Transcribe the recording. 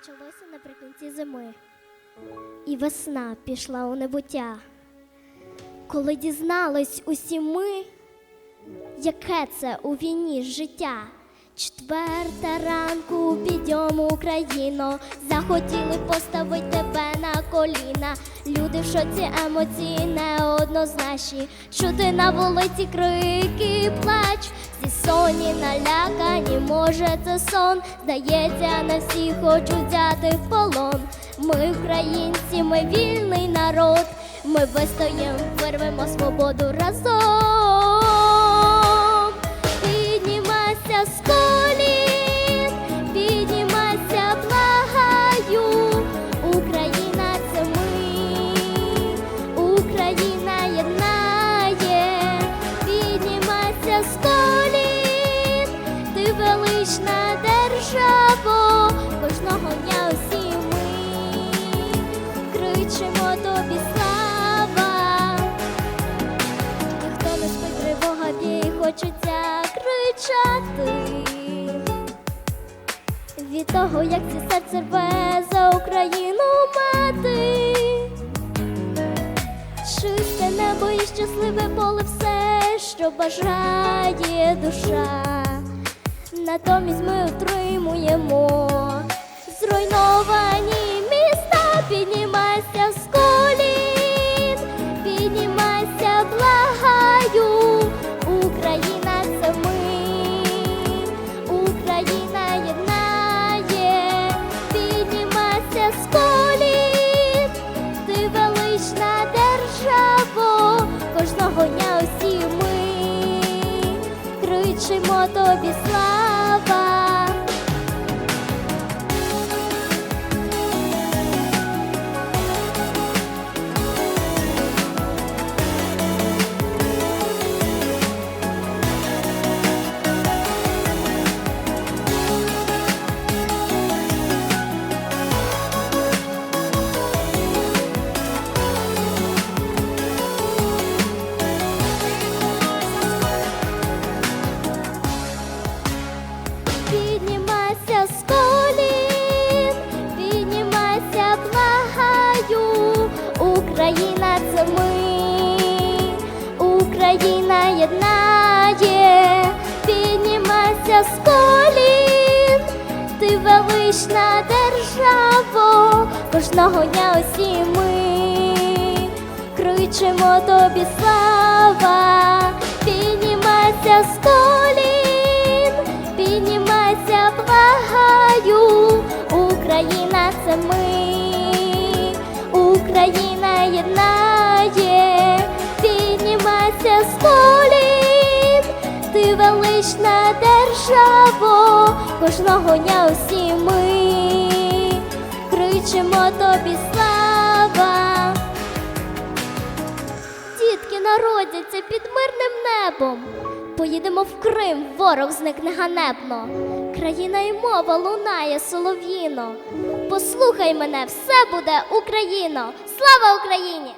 почалося наприкінці зими, і весна пішла у небуття. Коли дізнались усі ми, яке це у війні життя. Четверта ранку підйому Україно, захотіли поставити тебе на коліна. Люди в шоці емоції неоднозначні. Чути на вулиці крики, плач, всі соні налякані, може це сон. Здається, на всі хочуть взяти в полон. Ми українці, ми вільний народ. Ми вистоїм, вирвемо свободу разом. Велична державо, кожного дня усі ми кричимо тобі слава. Ніхто не спить тривога і хочеться кричати. Від того, як це серце рве за Україну мати. Чисте небо і щасливе поле все, що бажає душа. Натомість ми утримуємо. Зруйновані міста, піднімайся з колін, піднімайся, благаю, Україна це ми, Україна єднає, піднімайся з колін, ти велична державо, кожного дня усі ми кричимо тобі слава. Україна це ми, Україна єднає, піднімайся з колін, ти велична державо, кожного дня усі ми кричимо тобі слава, піднімайся з колін, піднімайся, благаю, Україна це ми, Україна єднає, піднімайся з колін, ти велична державо, кожного дня усі ми кричимо тобі слава. Дітки народяться під мирним небом. Поїдемо в Крим, ворог зникне ганебно. Країна і мова лунає солов'їно. Послухай мене, все буде Україно. Слава Україні!